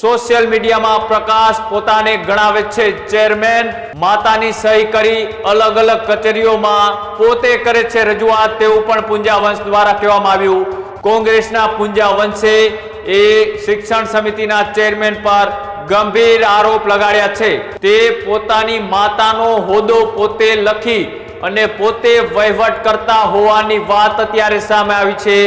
Social મીડિયામાં પ્રકાશ પોતાને ગણાવે છે ચેરમેન. માતાની સહી કરી અલગ અલગ કચેરીઓમાં પોતે કરે છે રજૂઆત તેવું પણ પુંજાવંશ દ્વારા કહેવામાં આવ્યું. કોંગ્રેસના પુંજાવંશે એ શિક્ષણ સમિતિના ચેરમેન પર ગંભીર આરોપ લગાડ્યા છે. તે પોતાની માતાનો હોદ્દો પોતે લખી અને પોતે વહીવટ કરતા હોવાની વાત અત્યારે સામે આવી છે.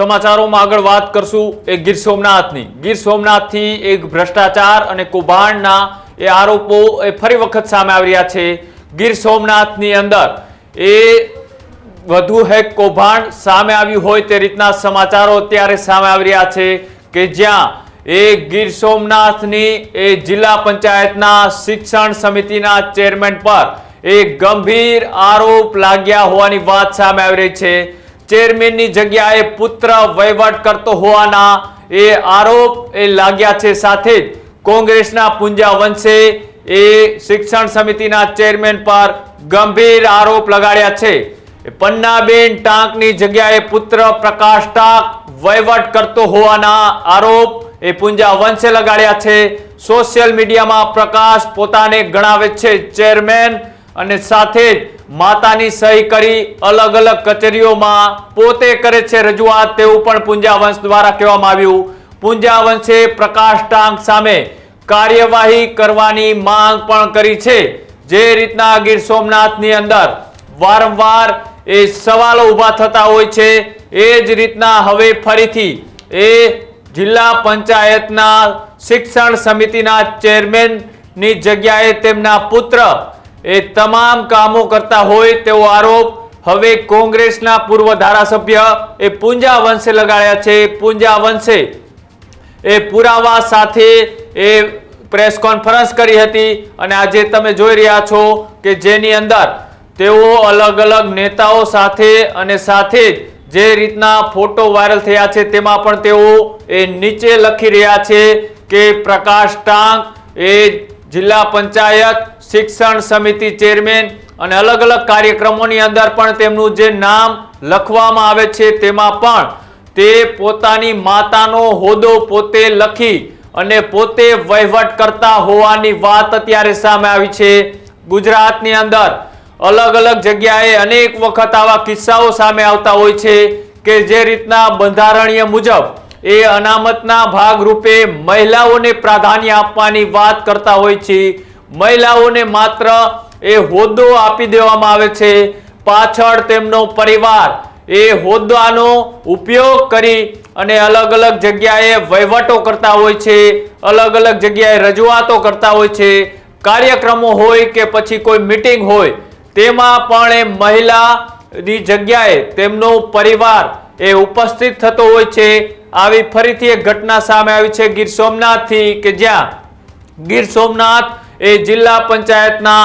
સમાચારોમાં આગળ વાત કરશું એ ગીર સોમનાથની. ગીર સોમનાથથી એક ભ્રષ્ટાચાર અને કૌભાંડના એ આરોપો એ ફરી વખત સામે આવી રહ્યા છે. ગીર સોમનાથની અંદર એ વધુ હેક કૌભાંડ સામે આવ્યું હોય તે રીતના સમાચારો અત્યારે સામે આવી રહ્યા છે કે જ્યાં એ ગીર સોમનાથની એ જિલ્લા પંચાયતના શિક્ષણ સમિતિના ચેરમેન પર એ ગંભીર આરોપ લાગ્યા હોવાની વાત સામે આવી રહી છે. ચેરમેનની જગ્યાએ પુત્ર વહીવટ કરતો હોવાના એ આરોપ એ લાગ્યા છે. સાથે જ કોંગ્રેસના પૂંજા વંશે એ શિક્ષણ સમિતિના ચેરમેન પર ગંભીર આરોપ લગાડ્યા છે. પન્નાબેન ટાંકની જગ્યાએ પુત્ર પ્રકાશ ટાંક વહીવટ કરતો હોવાના આરોપ એ પૂંજા વંશે લગાડ્યા છે. સોશિયલ મીડિયામાં પ્રકાશ પોતાને ગણાવે છે. ચેરમેન અને સાથે જ માતાની સહી કરી અલગ અલગ કચેરીઓમાં પોતે કરે છે રજૂઆત તેવું પણ પુંજાવંશ દ્વારા કહેવામાં આવ્યું. પુંજાવંશે પ્રકાશ ટાંક સામે કાર્યવાહી કરવાની માંગ પણ કરી છે. જે રીતના ગીર સોમનાથની અંદર વારંવાર એ સવાલો ઊભા થતા હોય છે, એ જ રીતના હવે ફરીથી એ જિલ્લા પંચાયતના શિક્ષણ સમિતિના ચેરમેનની જગ્યાએ તેમના પુત્ર એ તમામ કામો કરતા હોય તેવો આરોપ હવે કોંગ્રેસના પૂર્વ ધારાસભ્ય એ પૂંજા વંશે લગાડ્યા છે. પૂંજા વંશે એ પુરાવા સાથે એ પ્રેસ કોન્ફરન્સ કરી હતી અને આજે તમે જોઈ રહ્યા છો કે જેની અંદર તેઓ અલગ અલગ નેતાઓ સાથે અને સાથે જ રીતના ફોટો વાયરલ થયા છે તેમાં પણ તેઓ એ નીચે લખી રહ્યા છે કે પ્રકાશ ટાંક એ જિલ્લા પંચાયત શિક્ષણ સમિતિ ચેરમેન અને અલગ અલગ કાર્યક્રમોની અંદર પણ તેમનું જે નામ લખવામાં આવે છે, તેમાં પણ તે પોતાની માતાનો હોદ્દો પોતે લખી અને પોતે વહીવટ કરતા હોવાની વાત અત્યારે સામે આવી છે. ગુજરાતની અંદર અલગ અલગ જગ્યાએ અનેક વખત આવા કિસ્સાઓ સામે આવતા હોય છે કે જે રીતના બંધારણીય મુજબ એ અનામતના ભાગરૂપે મહિલાઓને પ્રાધાન્ય આપવાની વાત કરતા હોય છે. મહિલાઓને માત્ર એ હોદ્દો આપી દેવામાં આવે છે. પાછળ તેમનો પરિવાર એ હોદ્દાનો ઉપયોગ કરી અને અલગ અલગ જગ્યાએ વહીવટો કરતા હોય છે, અલગ અલગ જગ્યાએ રજૂઆતો કરતા હોય છે. કાર્યક્રમો હોય કે પછી કોઈ મીટિંગ હોય, તેમાં પણ એ મહિલાની જગ્યાએ તેમનો પરિવાર એ ઉપસ્થિત થતો હોય છે. આવી ફરીથી એક ઘટના સામે આવી છે. ગીર સોમનાથથી કે જ્યાં ગીર સોમનાથ એ જિલ્લા પંચાયતના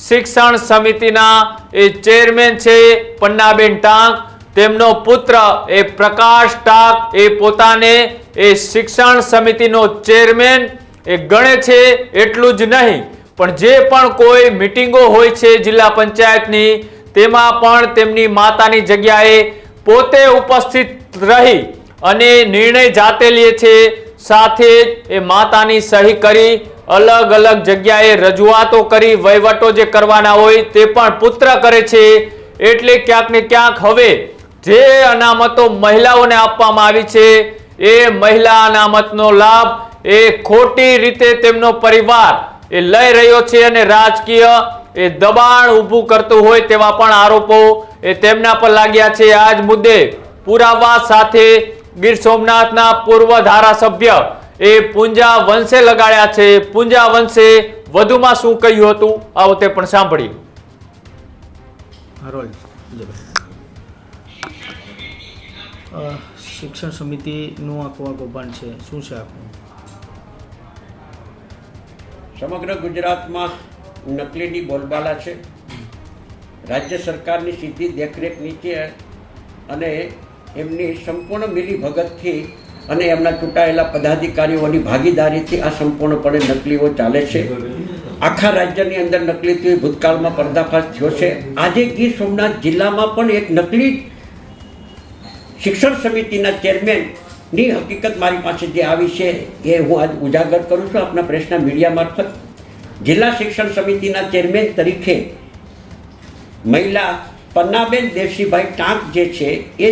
શિક્ષણ સમિતિના એ ચેરમેન છે પન્નાબેન ટાંક. તેમનો પુત્ર એ પ્રકાશ ટાંક. એ પોતાને એ શિક્ષણ સમિતિનો ચેરમેન. એ ગણે છે એટલું જ નહીં, પણ જે પણ કોઈ મિટિંગો હોય છે જિલ્લા પંચાયતની, તેમાં પણ તેમની માતાની જગ્યાએ પોતે ઉપસ્થિત રહી અને નિર્ણય જાતે લે છે. સાથે એ માતાની સહી કરી અલગ અલગ જગ્યાએ રજૂઆતો કરી વહીવટો જે કરવાના હોય તે પણ પુત્ર કરે છે. એટલે ક્યાંક ને ક્યાંક હવે જે અનામતો મહિલાઓને આપવામાં આવી છે, એ મહિલા અનામતનો લાભ એ ખોટી રીતે તેમનો પરિવાર એ લઈ રહ્યો છે અને રાજકીય એ દબાણ ઊભું કરતું હોય તેવા પણ આરોપો એ તેમના પર લાગ્યા છે. આ જ મુદ્દે પુરાવા સાથે ગીર સોમનાથના પૂર્વ ધારાસભ્ય એ પૂંજા વંશે લગાડ્યા છે. પૂંજા વંશે વધુમાં શું કહ્યું હતું? આવો તે પણ સાંભળ્યું શિક્ષણ સમિતિનું આખું આ કૌભાંડ છે. શું છે આખું સમગ્ર ગુજરાતમાં નકલીની બોલબાલા છે. રાજ્ય સરકારની સીધી દેખરેખ નીચે અને એમની સંપૂર્ણ મિલીભગતથી અને એમના ચૂંટાયેલા પદાધિકારીઓની ભાગીદારીથી આ સંપૂર્ણપણે નકલીઓ ચાલે છે. આખા રાજ્યની અંદર નકલીથી ભૂતકાળમાં પર્દાફાશ થયો છે. આજે ગીર સોમનાથ જિલ્લામાં પણ એક નકલી શિક્ષણ સમિતિના ચેરમેનની હકીકત મારી પાસે જે આવી છે એ હું આજ ઉજાગર કરું છું આપણા પ્રેસના મીડિયા મારફત. જિલ્લા શિક્ષણ સમિતિના ચેરમેન તરીકે મહિલા પન્નાબેન દેવસીભાઈ ટાંક જે છે એ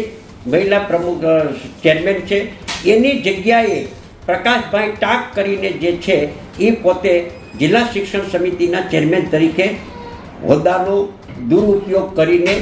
મહિલા પ્રમુખ ચેરમેન છે. એની જગ્યાએ પ્રકાશભાઈ ટાક કરીને જે છે એ પોતે જિલ્લા શિક્ષણ સમિતિના ચેરમેન તરીકે હોદ્દાનો દુરુપયોગ કરીને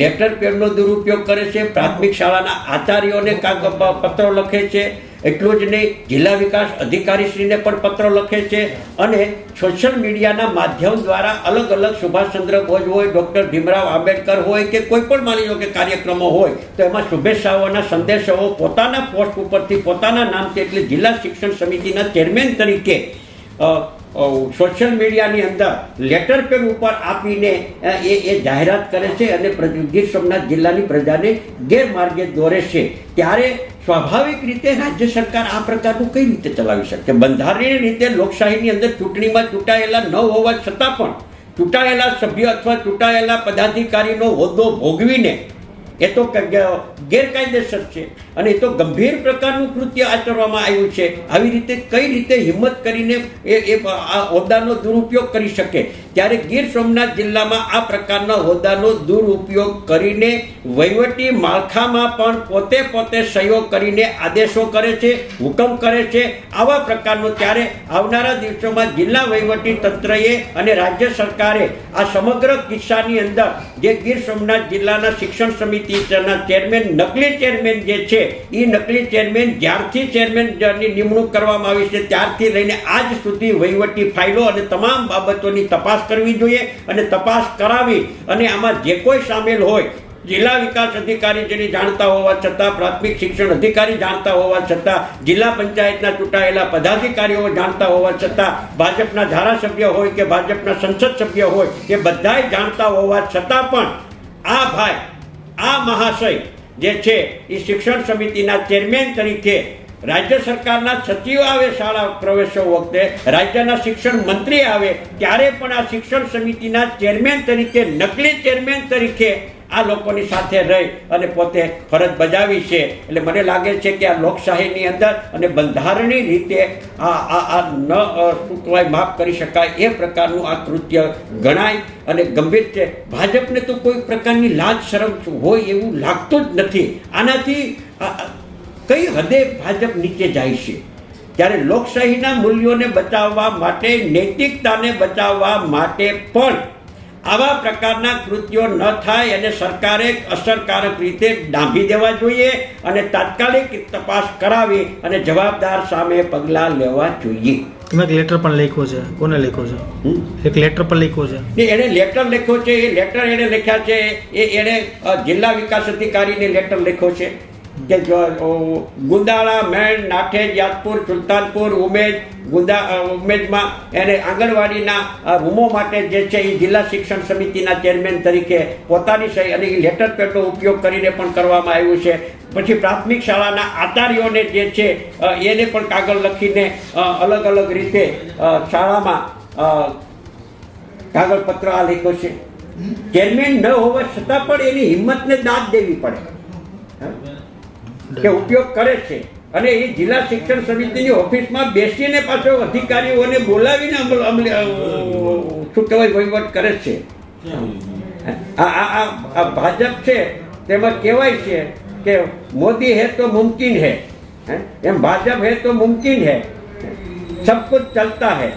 લેટર પેડનો દુરુપયોગ કરે છે, પ્રાથમિક શાળાના આચાર્યોને કાગ પત્રો લખે છે, એટલું જ નહીં, જિલ્લા વિકાસ અધિકારીશ્રીને પણ પત્રો લખે છે અને સોશિયલ મીડિયાના માધ્યમ દ્વારા અલગ અલગ સુભાષચંદ્ર બોઝ હોય, ડૉક્ટર ભીમરાવ આંબેડકર હોય કે કોઈ પણ માની લો કે કાર્યક્રમો હોય, તો એમાં શુભેચ્છાઓના સંદેશાઓ પોતાના પોસ્ટ ઉપરથી પોતાના નામથી એટલે જિલ્લા શિક્ષણ સમિતિના ચેરમેન તરીકે સોશિયલ મીડિયાની અંદર લેટર પેડ ઉપર આપીને એ એ જાહેરાત કરે છે અને ગીર સોમનાથ જિલ્લાની પ્રજાને ગેરમાર્ગે દોરે છે. ત્યારે સ્વાભાવિક રીતે રાજ્ય સરકાર આ પ્રકારનું કઈ રીતે ચલાવી શકે બંધારણીય રીતે લોકશાહીની અંદર ચૂંટણીમાં ચૂંટાયેલા ન હોવા છતાં પણ, ચૂંટાયેલા સભ્ય અથવા ચૂંટાયેલા પદાધિકારીનો હોદ્દો ભોગવીને એ તો ગેરકાયદેસર છે. અને એ તો ગંભીર પ્રકારનું કૃત્ય આચરવામાં આવ્યું છે. આવી રીતે કઈ રીતે હિંમત કરીને એ એ આ હોદ્દાનો દુરુપયોગ કરી શકે? ત્યારે ગીર સોમનાથ જિલ્લામાં આ પ્રકારના હોદ્દાનો દુરુપયોગ કરીને વહીવટી માળખામાં પણ પોતે પોતે સહયોગ કરીને આદેશો કરે છે, હુકમ કરે છે. આવા પ્રકારનો ત્યારે આવનારા દિવસોમાં જિલ્લા વહીવટી તંત્રએ અને રાજ્ય સરકારે આ સમગ્ર કિસ્સાની અંદર જે ગીર સોમનાથ જિલ્લાના શિક્ષણ સમિતિના ચેરમેન નકલી ચેરમેન જે છે એ નકલી ચેરમેન જ્યારથી ચેરમેનની નિમણૂક કરવામાં આવી છે, ત્યારથી લઈને આજ સુધી વહીવટી ફાઇલો અને તમામ બાબતોની તપાસ કરવી જોઈએ અને તપાસ કરાવી અને આમાં જે કોઈ સામેલ હોય, જિલ્લા વિકાસ અધિકારી જેની જાણતા હોવા છતાં, પ્રાથમિક શિક્ષણ અધિકારી જાણતા હોવા છતાં, જિલ્લા પંચાયતના ચૂંટાયેલા પદાધિકારીઓ જાણતા હોવા છતાં, ભાજપના ધારાસભ્ય હોય કે ભાજપના સંસદ સભ્ય હોય, એ બધાય જાણતા હોવા છતાં પણ આ ભાઈ આ મહાશય જે છે, એ શિક્ષણ સમિતિના ચેરમેન તરીકે રાજ્ય સરકારના સચિવ આવે, શાળા પ્રવેશો વખતે રાજ્યના શિક્ષણ મંત્રી આવે, ત્યારે પણ આ શિક્ષણ સમિતિના ચેરમેન તરીકે, નકલી ચેરમેન તરીકે આ લોકોની સાથે રહી અને પોતે ફરજ બજાવી છે. એટલે મને લાગે છે કે આ લોકશાહીની અંદર અને બંધારણીય રીતે આ આ આ ન કહેવાય માફ કરી શકાય એ પ્રકારનું આ કૃત્ય ગણાય અને ગંભીર છે ભાજપને તો કોઈ પ્રકારની લાજ શરમ હોય એવું લાગતું જ નથી. આનાથી કઈ હદે ભાજપ નીચે જાય છે? ત્યારે લોકશાહીના મૂલ્યોને બચાવવા માટે નૈતિકતાને બચાવવા માટે પણ આવા પ્રકારના કૃત્યો ન થાય અને સરકારે અસરકારક રીતે ડાંભી દેવા જોઈએ અને તાત્કાલિક તપાસ કરાવી અને જવાબદાર સામે પગલાં લેવા જોઈએ. તમે એક લેટર પણ લખ્યો છે. કોને લખ્યો છે? એક લેટર પણ લખ્યો છે. ને એણે લેટર લખ્યો છે એ લેટર એણે લખ્યા છે એ એણે જિલ્લા વિકાસ અધિકારીને લેટર લખ્યો છે. કે ગુંદાળા મેણ નાઠેજ યાદપુર સુલતાનપુર ઉમેજ ગુંદા ઉમેદમાં એને આંગણવાડીના રૂમો માટે જે છે એ જિલ્લા શિક્ષણ સમિતિના ચેરમેન તરીકે પોતાની સહી અને લેટર પેડનો ઉપયોગ કરીને પણ કરવામાં આવ્યું છે. પછી પ્રાથમિક શાળાના આચાર્યોને જે છે એને પણ કાગળ લખીને અલગ અલગ રીતે શાળામાં કાગળપત્ર આ લખ્યો છે. ચેરમેન ન હોવા છતાં પણ એની હિંમતને દાદ દેવી પડે? કે ઉપયોગ કરે છે. અને એ જિલ્લા શિક્ષણ સમિતિની ઓફિસમાં બેસીને પાછો અધિકારીઓને બોલાવીને અમલ શું કહેવાય વહીવટ કરે છે. આ આ ભાજપ છે, તેમાં કહેવાય છે કે મોદી હે તો મુમકિન હે? એમ ભાજપ હે તો મુમકિન હે? સબ કુછ ચલતા હે.